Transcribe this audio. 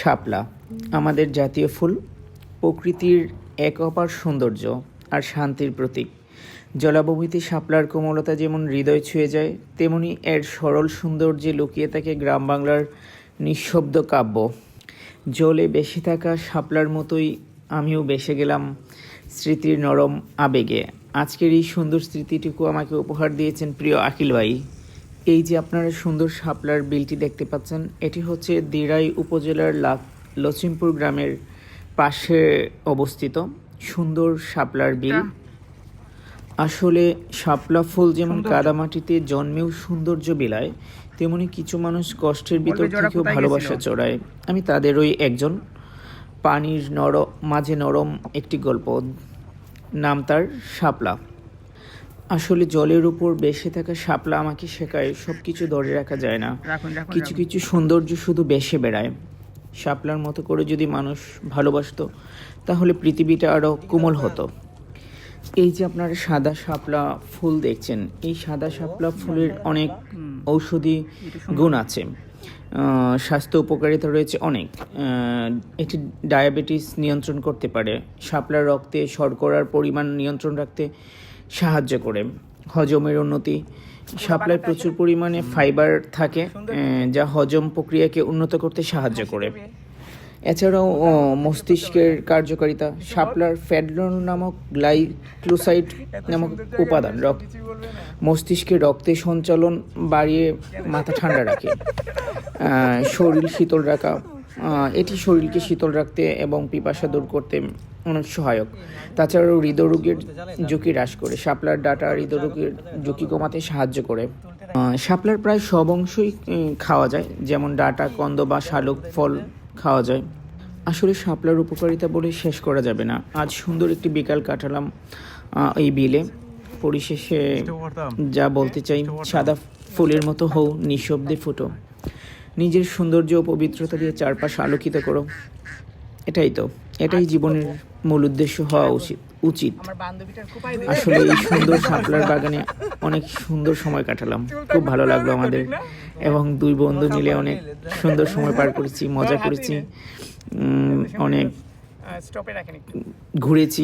শাপলা, আমাদের জাতীয় ফুল, প্রকৃতির এক অপার সৌন্দর্য আর শান্তির প্রতীক। জলাভূমিতে শাপলার কোমলতা যেমন হৃদয় ছুঁয়ে যায়, তেমনি এর সরল সৌন্দর্যে লুকিয়ে থাকে গ্রাম বাংলার নিঃশব্দ কাব্য। জলে বেশি থাকা শাপলার মতোই আমিও বেসে গেলাম স্মৃতির নরম আবেগে। আজকের এই সুন্দর স্মৃতিটুকু আমাকে উপহার দিয়েছেন প্রিয় আকিল ভাই। এই যে আপনারা সুন্দর শাপলার বিলটি দেখতে পাচ্ছেন এটি হচ্ছে দিরাই উপজেলার লচিমপুর গ্রামের পাশে অবস্থিত সুন্দর শাপলার বিল। আসলে শাপলা ফুল যেমন কাদামাটিতে জন্মেও সৌন্দর্য বিলায় তেমনি কিছু মানুষ কষ্টের ভিতর থেকেও ভালোবাসা চড়ায়। আমি তাদেরই একজন। পানির নরম মাঝে নরম একটি গল্প। নাম তার শাপলা। আসলে জলের উপর বেসে থাকা শাপলা আমাকে শেখায় সব কিছু ধরে রাখা যায় না। কিছু কিছু সৌন্দর্য শুধু বেসে বেড়ায়। শাপলার মতো করে যদি মানুষ ভালোবাসতো তাহলে পৃথিবীটা আরও কোমল হতো। এই যে আপনারা সাদা শাপলা ফুল দেখছেন এই সাদা শাপলা ফুলের অনেক ঔষধি গুণ আছে। স্বাস্থ্য উপকারিতা রয়েছে অনেক। এটি ডায়াবেটিস নিয়ন্ত্রণ করতে পারে। শাপলার রক্তে শর্করার পরিমাণ নিয়ন্ত্রণ রাখতে সাহায্য করে। হজমের উন্নতি শাপলায় প্রচুর পরিমাণে ফাইবার থাকে যা হজম প্রক্রিয়াকে উন্নত করতে সাহায্য করে। এছাড়াও মস্তিষ্কের কার্যকারিতা, শাপলার ফ্যাডরন নামক গ্লাইক্লোসাইড নামক উপাদান, রক্ত। মস্তিষ্কে রক্তে সঞ্চালন বাড়িয়ে মাথা ঠান্ডা রাখে। শরীর শীতল রাখা এটি শরীরকে শীতল রাখতে এবং পিপাসা দূর করতে অনেক সহায়ক। তাছাড়াও হৃদরোগের ঝুঁকি হ্রাস করে। শাপলার ডাটা হৃদরোগের ঝুঁকি কমাতে সাহায্য করে। শাপলার প্রায় সব অংশই খাওয়া যায়। যেমন ডাটা, কন্দ বা শালুক ফল খাওয়া যায়। আসলে শাপলার উপকারিতা বলে শেষ করা যাবে না। আজ সুন্দর একটি বিকাল কাটালাম এই বিলে। পরিশেষে যা বলতে চাই, সাদা ফুলের মতো হও, নিঃশব্দে ফুটো। নিজের সৌন্দর্য ও পবিত্রতা দিয়ে চারপাশ আলোকিত করো। এটাই তো এটাই জীবনের মূল উদ্দেশ্য হওয়া উচিত উচিত। আসলে এই সুন্দর শাপলার বাগানে অনেক সুন্দর সময় কাটালাম। খুব ভালো লাগল আমাদের। এবং দুই বন্ধু মিলে অনেক সুন্দর সময় পার করেছি মজা করেছি। অনেক ঘুরেছি।